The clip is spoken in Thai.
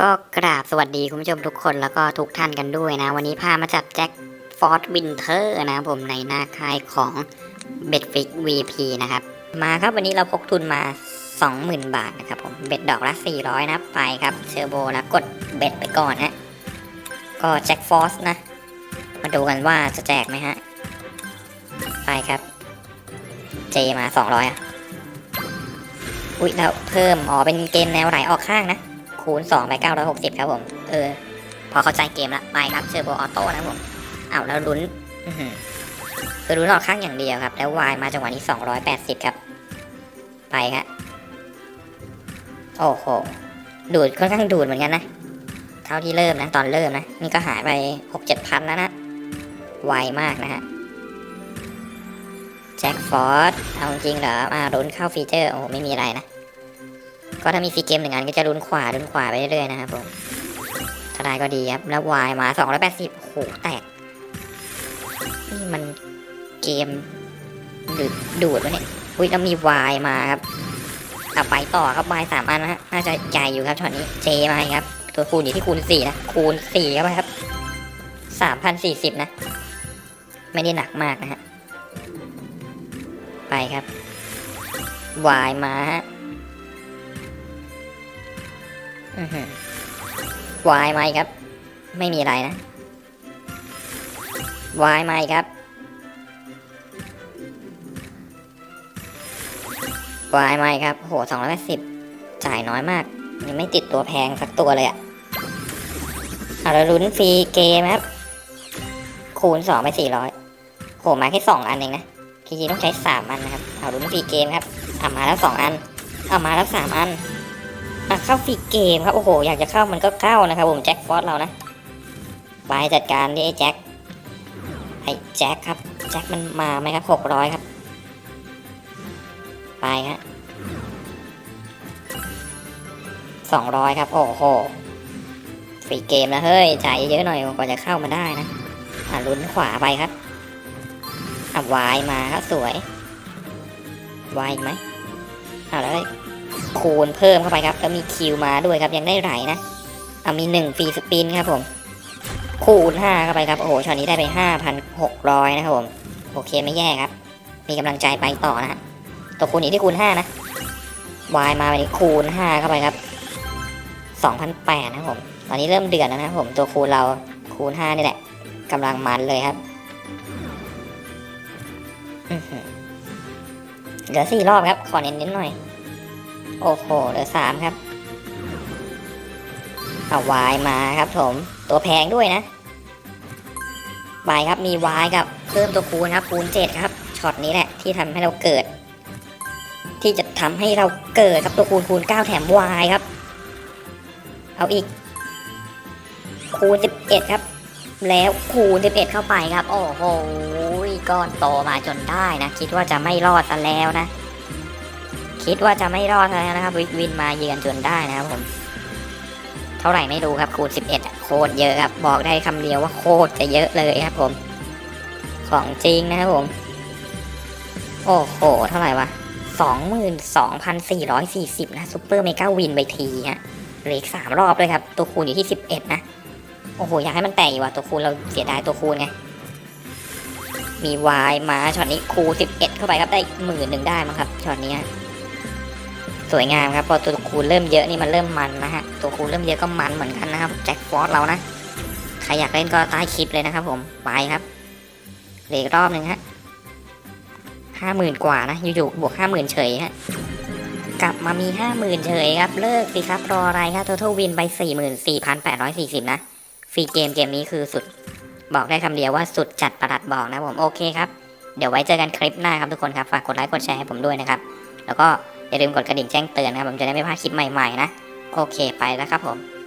ก็กราบสวัสดีคุณผู้ชมทุกคนแล้วก็ทุกท่านกันด้วยนะ วันนี้พามาจัดแจ็คฟอร์ดวินเทอร์นะผมในหน้าค่ายของเบ็ดฟิก VP นะครับ มาครับวันนี้เราพกทุนมา 20,000 บาทนะครับผมเบ็ดดอกละ 400 นะไปครับเชอร์โบนะกดเบ็ดไปก่อนฮะก็แจ็คฟอร์สนะ มาดูกันว่าจะแจกไหมฮะ ไปครับ เจมา 200อะอุ้ยแล้วเพิ่มอ๋อเป็นเกมแนวไหลออกข้างนะ คูณ2ไป960 ครับผม เออ พอเข้าใจเกมละไปครับเชอร์โบออโต้นะผมเอาแล้วลุ้นคือลุ้นออกข้างอย่างเดียวครับ แล้ววายมาจังหวะนี้ 280 ครับ ไปครับโอ้โห ดูดค่อนข้างดูดเหมือนกันนะ เท่าที่เริ่มนะ ตอนเริ่มนะ นี่ก็หายไป 6-7พันแล้วนะ ไวมากนะฮะแจ็คฟอร์ดเอาจริงเหรอมาลุ้นเข้าฟีเจอร์ โอ้ไม่มีอะไรนะ ก็ถ้ามีฟรีเกมหนึ่งอันก็จะลุ้นขวาลุ้นขวาไปเรื่อยๆนะครับผมถ้าได้ก็ดีครับแล้ววายมา280โอ้โหแตกนี่มันเกมดูดดูดวะเนี่ยอุ้ยแล้วมีวายมาครับเอาไปต่อครับวายสามอันนะฮะน่าจะใหญ่อยู่ครับช็อตนี้เจมาครับ ตัวคูณอยู่ที่คูณสี่นะคูณสี่เข้าไปครับสามพันสี่สิบนะ ไม่ได้หนักมากนะฮะไปครับวายมาฮะ วายมาอีกครับ ไม่มีอะไรนะวายมาอีกครับวายมาอีกครับ โหสองร้อยแปดสิบจ่ายน้อยมาก ยังไม่ติดตัวแพงสักตัวเลยอะ่ะเอาลุ้นฟรีเกมครับ คูณสองไปสี่ร้อยโหมาแค่สองอันเองนะจริงๆต้องใช้สามอันนะครับ เอาลุ้นฟรีเกมครับเอามาแล้วสองอัน เอามาแล้วสามอันอะ เข้าฟรีเกมครับ โอ้โห อยากจะเข้ามันก็เข้านะครับผมแจ็คฟอสเรานะไปจัดการที่ไอ้แจ็คไอ้แจ็คครับแจ็คมันมาไหมครับหกร้อยครับ ไปฮะสองร้อยครับ โอ้โหฟรีเกมแล้วเฮ้ยจ่ายเยอะหน่อยกว่าจะเข้ามาได้นะอะลุ้นขวาไปครับอะวายมาครับสวยวายไหมอะแล้ว คูณเพิ่มเข้าไปครับแล้วมีคิวมาด้วยครับยังได้ไหลนะเอามีหนึ่งฟรีสปินครับผม คูณห้าเข้าไปครับโอ้โหช็อตนี้ได้ไปห้าพันหกร้อยนะครับผมโอเคไม่แย่ครับ มีกำลังใจไปต่อนะฮะตัวคูณนี้ที่คูณห้านะวายมาวันนี้คูณห้าเข้าไปครับสองพันแปดนะครับผมตอนนี้เริ่มเดือดแล้วนะครับผมตัวคูณเราคูณห้านี่แหละกำลังมันเลยครับอื้อหือเหลือสี่รอบครับ ขอเน้นๆหน่อย โอ้โหเหลือสามครับ เอาวายมาครับผม ตัวแพงด้วยนะวายครับมีวายกับเพิ่มตัวคูณครับคูณเจ็ดครับช็อตนี้แหละที่ทำให้เราเกิด ที่จะทำให้เราเกิดครับตัวคูณคูณเก้าแถมวายครับ เอาอีก คูณสิบเอ็ดครับ แล้วคูณสิบเอ็ดเข้าไปครับ โอ้โหก้อนโตมาจนได้นะ คิดว่าจะไม่รอดซะแล้วนะ คิดว่าจะไม่รอดแล้วนะครับวิวินมาเยือนจนได้นะครับผม เท่าไหร่ไม่รู้ครับคูณ11อะโคตรเยอะครับ บอกได้คำเดียวว่าโคตรจะเยอะเลยครับผม ของจริงนะครับผม โอ้โห เท่าไหร่วะ22,440 นะซูเปอร์เมกาวินไปทีฮะเหลืออีกสามรอบเลยครับ ตัวคูณอยู่ที่ 11 นะ โอ้โห อยากให้มันแตกอยู่ว่ะตัวคูณเราเสียดายตัวคูณไงมีวายมาช็อตนี้คูณ11 เข้าไปครับได้หมื่นหนึ่งได้มั้งครับช็อตนี้ สวยงามครับพอตัวคูณเริ่มเยอะนี่มันเริ่มมันนะฮะตัวคูณเริ่มเยอะก็มันเหมือนกันนะครับแจ็คฟอร์ดเรานะใครอยากเล่นก็ใต้คลิปเลยนะครับ ผมไปครับเหลืออีกรอบหนึ่งฮะห้าหมื่นกว่านะอยู่ๆบวกห้าหมื่นเฉยฮะกลับมามีห้าหมื่นเฉยครับเลิกสิครับรออะไรครับ total win ไปสี่หมื่นสี่พันแปดร้อยสี่สิบนะฟรีเกมเกมนี้คือสุดบอกได้คำเดียวว่าสุดจัดประหลัดบอกนะผมโอเคครับ เดี๋ยวไว้เจอกันคลิปหน้าครับทุกคนครับ ฝากกดไลค์กดแชร์ให้ผมด้วยนะครับ แล้วก็ อย่าลืมกดกระดิ่งแจ้งเตือนนะครับผมจะได้ไม่พลาดคลิปใหม่ๆนะ โอเคไปแล้วครับผม